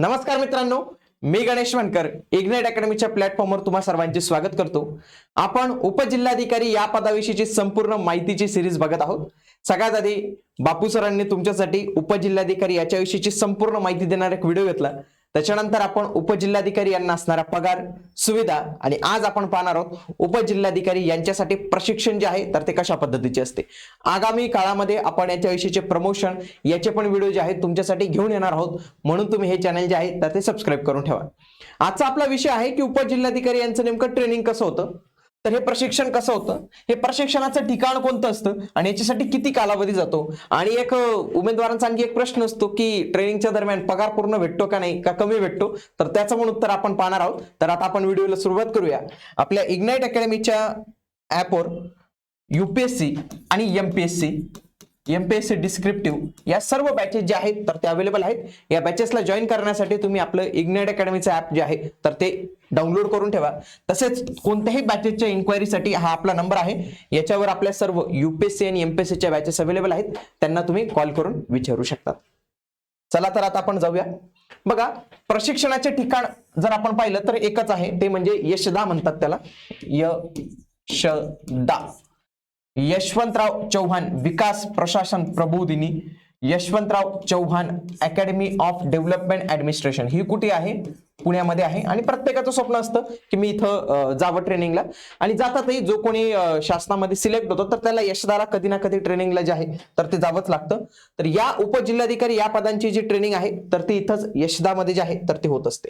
नमस्कार मित्रांनो मी गणेश वानकर इग्नाइट अकॅडमीच्या प्लॅटफॉर्मवर तुम्हा सर्वांचे स्वागत करतो. आपण उपजिल्हाधिकारी या पदाविषयीची संपूर्ण माहितीची सिरीज बघत आहोत सगळ्यात आधी बापू सरांनी तुमच्यासाठी उपजिल्हाधिकारी याच्याविषयीची संपूर्ण माहिती देणारा एक व्हिडिओ घेतला. त्याच्यानंतर आपण उपजिल्हाधिकारी यांना असणारा पगार सुविधा आणि आज आपण पाहणार आहोत उपजिल्हाधिकारी यांच्यासाठी प्रशिक्षण जे आहे तर ते कशा पद्धतीचे असते. आगामी काळामध्ये आपण याच्याविषयीचे प्रमोशन याचे पण व्हिडिओ जे आहेत तुमच्यासाठी घेऊन येणार आहोत. म्हणून तुम्ही हे चॅनल जे आहे तर ते सबस्क्राईब करून ठेवा. आजचा आपला विषय आहे की उपजिल्हाधिकारी यांचं नेमकं ट्रेनिंग कसं होतं? तर हे प्रशिक्षण कसं होतं? हे प्रशिक्षणाचं ठिकाण कोणतं असतं? आणि याच्यासाठी किती कालावधी जातो? आणि एक उमेदवारांचा आणखी एक प्रश्न असतो की ट्रेनिंगच्या दरम्यान पगार पूर्ण भेटतो का नाही? का कमी भेटतो? तर त्याचं पण उत्तर आपण पाहणार आहोत. तर आता आपण व्हिडिओला सुरुवात करूया. आपल्या इग्नाइट अकॅडमीच्या ॲपवर युपीएससी आणि एमपीएससी एमपीएससी डिस्क्रिप्टिव्ह या सर्व बॅचेस जे आहेत तर ते अवेलेबल आहेत. या बॅचेसला जॉईन करण्यासाठी तुम्ही आपलं इग्नाइट अकॅडमीचं ॲप जे आहे तर ते डाउनलोड करून ठेवा. तसेच कोणत्याही बॅचेसच्या इन्क्वायरीसाठी हा आपला नंबर आहे. याच्यावर आपल्या सर्व युपीएससी आणि एमपीएससीच्या बॅचेस अवेलेबल आहेत. त्यांना तुम्ही कॉल करून विचारू शकता. चला तर आता आपण जाऊया. बघा प्रशिक्षणाचे ठिकाण जर आपण पाहिलं तर एकच आहे. ते म्हणजे यशदा म्हणतात त्याला. यशदा. यशवंतराव चव्हाण विकास प्रशासन प्रबोधिनी Yashwantrao Chavan academy of development administration ही कुठे आहे? पुण्यामध्ये आहे. आणि प्रत्येकाचं स्वप्न असतं की मी इथं जावं ट्रेनिंगला. आणि जातातही जो कोणी शासनामध्ये सिलेक्ट होतो तर त्याला यशदाला कधी ना कधी ट्रेनिंगला जे आहे तर ते जावंच लागतं. तर या उपजिल्हाधिकारी या पदांची जी ट्रेनिंग आहे तर ती इथंच यशदामध्ये जे आहे तर ती होत असते.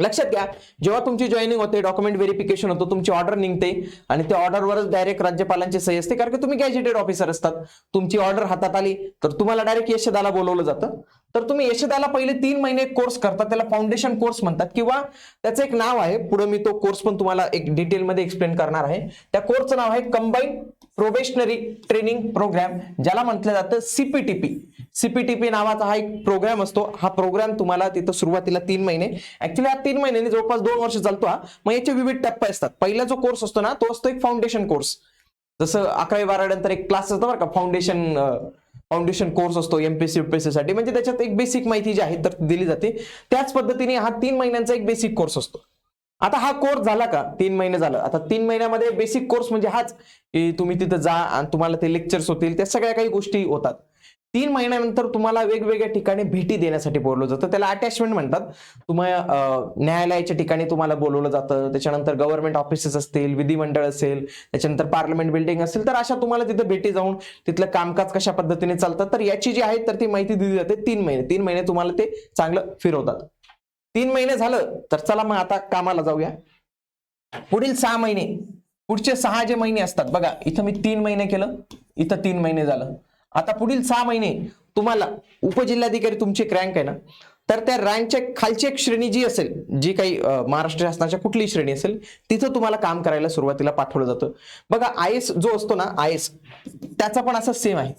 लक्षात घ्या जेव्हा तुमची जॉईनिंग होते डॉक्युमेंट व्हेरिफिकेशन होतं तुमची ऑर्डर निघते आणि त्या ऑर्डरवरच डायरेक्ट राज्यपालांची सही असते कारण की तुम्ही गॅजेटेड ऑफिसर असतात. तुमची ऑर्डर हातात आली तर तुम्हाला डायरेक्ट यशदाला बोलवलं जातं. तर तुम्ही यशदाला पहिले तीन महिने कोर्स करता त्याला फाउंडेशन कोर्स म्हणतात. किंवा त्याचं एक नाव आहे पुढे मी तो कोर्स पण तुम्हाला एक डिटेलमध्ये एक्सप्लेन करणार आहे. त्या कोर्सचं नाव आहे कंबाईन प्रोबेशनरी ट्रेनिंग प्रोग्राम ज्याला म्हटलं जातं सीपीटीपी सीपीटीपी नावाचा हा एक प्रोग्राम असतो. हा प्रोग्राम तुम्हाला तिथं सुरुवातीला तीन महिने. ऍक्च्युली हा तीन महिन्यांनी जवळपास दोन वर्ष चालतो हा. मग याचे विविध टप्पे असतात. पहिला जो कोर्स असतो ना तो असतो एक फाउंडेशन कोर्स जसं अकरावी बारावी नंतर एक क्लास असतो बरं का फाउंडेशन फाउंडेशन कोर्स असतो एमपीसी युपीएससी साठी. म्हणजे त्याच्यात एक बेसिक माहिती जी आहे तर दिली जाते. त्याच पद्धतीने हा तीन महिन्यांचा एक बेसिक कोर्स असतो. आता हा कोर्स झाला का? तीन महिने झालं. आता तीन महिन्यामध्ये बेसिक कोर्स म्हणजे हाच की तुम्ही तिथं जा आणि तुम्हाला ते लेक्चर्स होतील त्या सगळ्या काही गोष्टी होतात. तीन महिन्यानंतर तुम्हाला वेगवेगळ्या ठिकाणी भेटी देण्यासाठी बोलवलं जातं. त्याला अटॅचमेंट म्हणतात. तुम्हाला न्यायालयाच्या ठिकाणी तुम्हाला बोलवलं जातं. त्याच्यानंतर गव्हर्नमेंट ऑफिसेस असतील विधिमंडळ असेल त्याच्यानंतर पार्लमेंट बिल्डिंग असेल तर अशा तुम्हाला तिथे भेटी जाऊन तिथलं कामकाज कशा पद्धतीने चालतं? तर याची जी आहे तर ती माहिती दिली जाते तीन महिने. तीन महिने तुम्हाला ते चांगलं फिरवतात. तीन महिने झालं तर चला मग आता कामाला जाऊया. पुढील सहा महिने पुढचे सहा जे महिने असतात बघा इथं मी तीन महिने केलं इथं तीन महिने झालं. आता पुढील सहा महिने तुम्हाला उपजिल्हाधिकारी तुमची रँक आहे ना? तर त्या रँकच्या खालची एक श्रेणी जी असेल जी काही महाराष्ट्र शासनाच्या कुठली श्रेणी असेल तिथं तुम्हाला काम करायला सुरुवातीला पाठवलं जातं. बघा आय एस जो असतो ना आय एस त्याचा पण असं सेम आहे.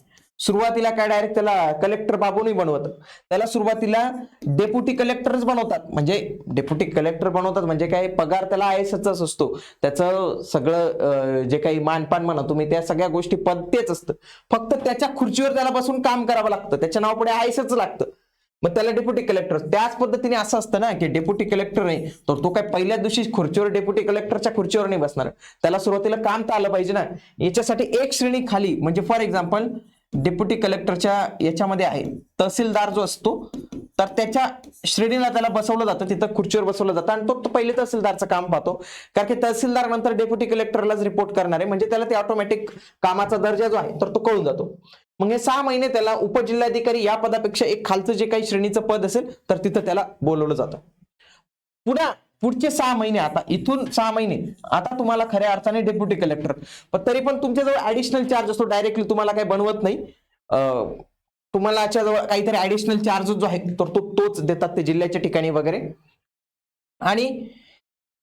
सुरुवातीला काय डायरेक्ट त्याला कलेक्टर बाबू नाही बनवत. त्याला सुरुवातीला डेप्युटी कलेक्टरच बनवतात. म्हणजे डेप्युटी कलेक्टर बनवतात म्हणजे काय पगार त्याला आय एस असतो. त्याचं सगळं जे काही मानपान म्हणा तुम्ही त्या सगळ्या गोष्टी पद तेच असतं. फक्त त्याच्या खुर्चीवर त्याला बसून काम करावं लागतं. त्याच्या नाव पुढे आय एसच लागतं. मग त्याला डेप्युटी कलेक्टर त्याच पद्धतीने असं असतं ना की डेप्युटी कलेक्टर नाही तर तो काय पहिल्या दिवशी खुर्चीवर डेप्युटी कलेक्टरच्या खुर्चीवर नाही बसणार. त्याला सुरुवातीला काम तर आलं पाहिजे ना. याच्यासाठी एक श्रेणी खाली म्हणजे फॉर एक्झाम्पल डेप्युटी कलेक्टरच्या याच्यामध्ये आहे. तहसीलदार जो असतो तर त्याच्या श्रेणीला त्याला बसवलं जातं. तिथं खुर्चीवर बसवलं जातं. आणि तो तो पहिले तहसीलदारचं काम पाहतो. कारण की तहसीलदार नंतर डेप्युटी कलेक्टरलाच रिपोर्ट करणार. आहे म्हणजे त्याला ते ऑटोमॅटिक कामाचा दर्जा जो आहे तर तो कळून जातो. मग हे सहा महिने त्याला उपजिल्हाधिकारी या पदापेक्षा एक खालचं जे काही श्रेणीचं पद असेल तर तिथं त्याला बोलवलं जातं. पुन्हा पुढचे सहा महिने आता इथून सहा महिने आता तुम्हाला खऱ्या अर्थाने डेप्युटी कलेक्टर पण तरी पण तुमच्याजवळ ऍडिशनल चार्ज असतो डायरेक्टली तुम्हाला काही बनवत नाही. तुम्हाला याच्याजवळ काहीतरी ऍडिशनल चार्ज जो आहे तर तो तोच देतात ते जिल्ह्याच्या ठिकाणी वगैरे. आणि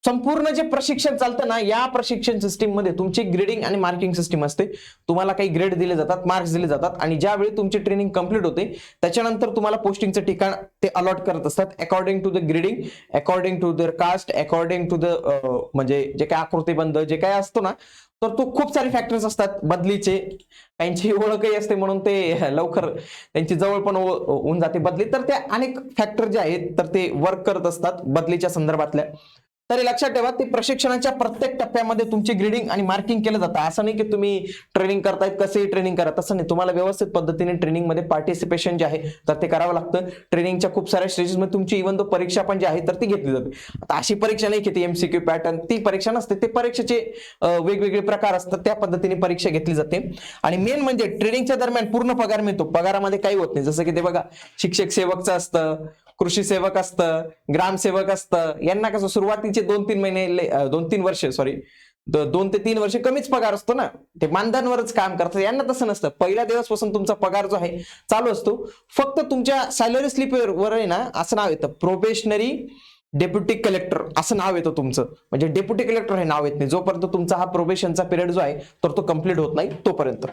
संपूर्ण जे प्रशिक्षण चालतं ना या प्रशिक्षण सिस्टीममध्ये तुमची ग्रेडिंग आणि मार्किंग सिस्टीम असते. तुम्हाला काही ग्रेड दिले जातात मार्क्स दिले जातात आणि ज्यावेळी तुमची ट्रेनिंग कंप्लीट होते त्याच्यानंतर तुम्हाला पोस्टिंगचं ठिकाण ते अलॉट करत असतात. According to the grading according to the caste according to the म्हणजे जे काय आकृतीबंध जे काय असतो ना तर तो खूप सारे फॅक्टर्स असतात. बदलीचे. त्यांची ओळखही असते म्हणून ते लवकर त्यांची जवळ पण होऊन जाते. बदली तर ते अनेक फॅक्टर जे आहेत तर ते वर्क करत असतात बदलीच्या संदर्भातल्या. तरी लक्षात ठेवा ते प्रशिक्षणाच्या प्रत्येक टप्प्यामध्ये तुमची ग्रेडिंग आणि मार्किंग केलं जातं. असं नाही की तुम्ही ट्रेनिंग करतायत कसेही ट्रेनिंग करा तसं नाही. तुम्हाला व्यवस्थित पद्धतीने ट्रेनिंगमध्ये पार्टिसिपेशन जे आहे तर ते करावं लागतं. ट्रेनिंगच्या खूप साऱ्या स्टेजेसमध्ये तुमची इव्हन तो परीक्षा पण जी आहे तर ती घेतली जाते. आता अशी परीक्षा नाही की ती एमसीक्यू पॅटर्न ती परीक्षा नसते. ते परीक्षेचे वेगवेगळे प्रकार असतात. त्या पद्धतीने परीक्षा घेतली जाते. आणि मेन म्हणजे ट्रेनिंगच्या दरम्यान पूर्ण पगार मिळतो. पगारामध्ये काही होत नाही. जसं की ते बघा शिक्षक सेवकचं असतं कृषी सेवक असतं ग्रामसेवक असतं यांना कसं सुरुवातीचे दोन तीन महिने दोन तीन वर्ष सॉरी दोन ते तीन वर्ष कमीच पगार असतो ना. ते मानधनवरच काम करतात. यांना तसं नसतं. पहिल्या दिवसपासून तुमचा पगार जो आहे चालू असतो. फक्त तुमच्या सॅलरी स्लिपवर वर आहे ना असं नाव येतं. प्रोबेशनरी डेप्युटी कलेक्टर असं नाव येतं तुमचं. म्हणजे डेप्युटी कलेक्टर हे नाव येत नाही. जोपर्यंत तुमचा हा प्रोबेशनचा पिरियड जो आहे तर तो कंप्लीट होत नाही तोपर्यंत.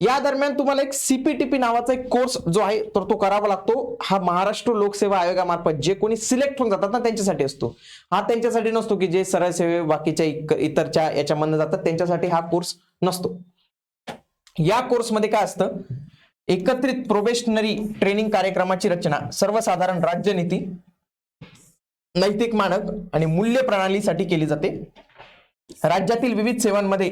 या दरम्यान तुम्हाला एक सीपीटीपी नावाचा एक कोर्स जो आहे तर तो करावा लागतो. हा महाराष्ट्र लोकसेवा आयोगामार्फत जे कोणी सिलेक्ट होऊन जातात ना त्यांच्यासाठी असतो. हा त्यांच्यासाठी नसतो की जे सरळ सेवे बाकीच्या इतरच्या याच्यामधनं जातात त्यांच्यासाठी हा कोर्स नसतो. या कोर्समध्ये काय असतं? एकत्रित प्रोबेशनरी ट्रेनिंग कार्यक्रमाची रचना सर्वसाधारण राज्यनीती नैतिक मानक आणि मूल्य प्रणालीसाठी केली जाते. राज्यातील विविध सेवांमध्ये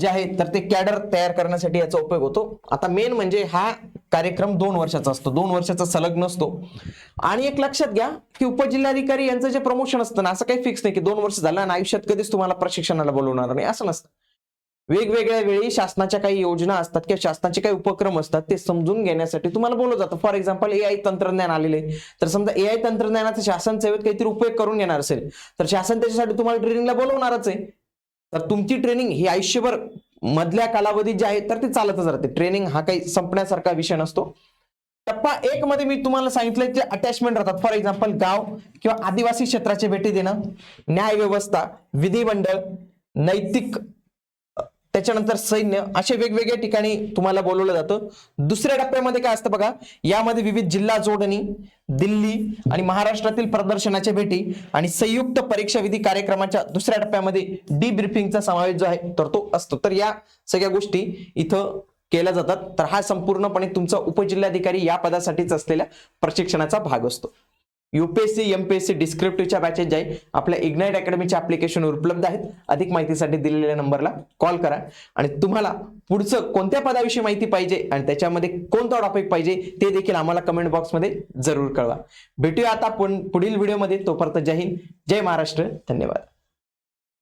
जे आहे तर ते कॅडर तयार करण्यासाठी याचा उपयोग होतो. आता मेन म्हणजे हा कार्यक्रम दोन वर्षाचा असतो. दोन वर्षाचा सलग नसतो. आणि एक लक्षात घ्या की उपजिल्हाधिकारी यांचं जे प्रमोशन असतं ना असं काही फिक्स नाही की दोन वर्ष झालं आणि आयुष्यात कधीच तुम्हाला प्रशिक्षणाला बोलवणार नाही. असं नसतं. वेगवेगळ्या वेळी शासनाच्या काही योजना असतात किंवा शासनाचे काही उपक्रम असतात ते समजून घेण्यासाठी तुम्हाला बोलवलं जातं. फॉर एक्झाम्पल ए आय तंत्रज्ञान आलेले तर समजा ए आय तंत्रज्ञानाचा शासन सेवेत काहीतरी उपयोग करून घेणार असेल. तर शासन त्याच्यासाठी तुम्हाला ट्रेनिंगला बोलवणारच आहे. तर तुमची ट्रेनिंग ही आयुष्यभर मधल्या कालावधीत जे आहे तर ते चालतच राहते. ट्रेनिंग हा काही संपण्यासारखा विषय नसतो. टप्पा एक मध्ये मी तुम्हाला सांगितलं जे अटॅचमेंट राहतात. फॉर एक्झाम्पल गाव किंवा आदिवासी क्षेत्राची भेटी देणं न्याय व्यवस्था विधिमंडळ नैतिक त्याच्यानंतर सैन्य असे वेगवेगळ्या ठिकाणी तुम्हाला बोलवलं जातं. दुसऱ्या टप्प्यामध्ये काय असतं बघा यामध्ये विविध जिल्हा जोडणी दिल्ली आणि महाराष्ट्रातील प्रदर्शनाच्या भेटी आणि संयुक्त परीक्षा विधी कार्यक्रमाच्या दुसऱ्या टप्प्यामध्ये डी ब्रिफिंगचा समावेश जो आहे तर तो असतो. तर या सगळ्या गोष्टी इथं केल्या जातात. तर हा संपूर्णपणे तुमचा उपजिल्हाधिकारी या पदासाठीच असलेल्या प्रशिक्षणाचा भाग असतो. युपीएससी एमपीएससी डिस्क्रिप्टिव्हच्या बॅचेस जे आहे आपल्या इग्नाइट अकॅडमीच्या ऍप्लिकेशनवर उपलब्ध आहेत. अधिक माहितीसाठी दिलेल्या नंबरला कॉल करा. आणि तुम्हाला पुढचं कोणत्या पदाविषयी माहिती पाहिजे आणि त्याच्यामध्ये कोणता टॉपिक पाहिजे ते देखील आम्हाला कमेंट बॉक्समध्ये जरूर कळवा. भेटूया आता पुढील व्हिडिओमध्ये तोपर्यंत जय हिंद जय महाराष्ट्र. धन्यवाद.